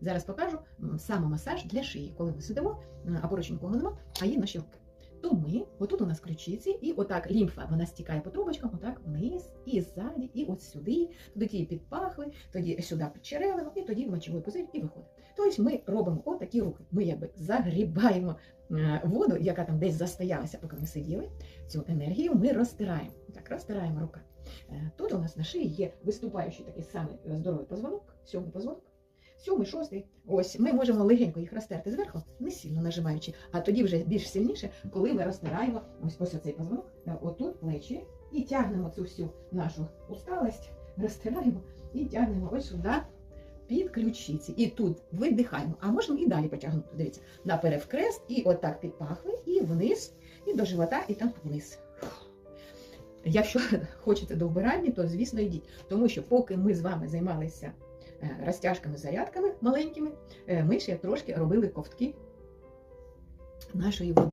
Зараз покажу самомасаж для шиї, коли ми сидимо, а поруч нікого нема, а є наші руки. То ми, отут у нас ключиці, і отак лімфа вона стікає по трубочкам, отак вниз, і ззаді, і от сюди, тоді під пахви, тоді сюди під черевину, і тоді в мочовий пузир і виходить. Тобто ми робимо отакі рухи. Ми якби загрібаємо е, воду, яка там десь застоялася, поки ми сиділи. Цю енергію ми розтираємо. Так, розтираємо рука. Е, Тут у нас на шиї є виступаючий такий самий е, здоровий позвонок, сьомий позвонок. Сьомий, шостий. Ось ми можемо легенько їх розтерти зверху, не сильно нажимаючи, а тоді вже більш сильніше, коли ми розтираємо ось ось оцей позвонок, е, отут плечі, і тягнемо цю всю нашу усталость, розтираємо і тягнемо ось сюди під ключиці. І тут видихаємо, а можемо і далі потягнути. Дивіться, наперед крест, і отак під пахви, і вниз, і до живота, і там вниз. Якщо хочете до вбиральні, то звісно йдіть. Тому що поки ми з вами займалися е, розтяжками, зарядками маленькими, е, ми ще трошки робили ковтки нашої води.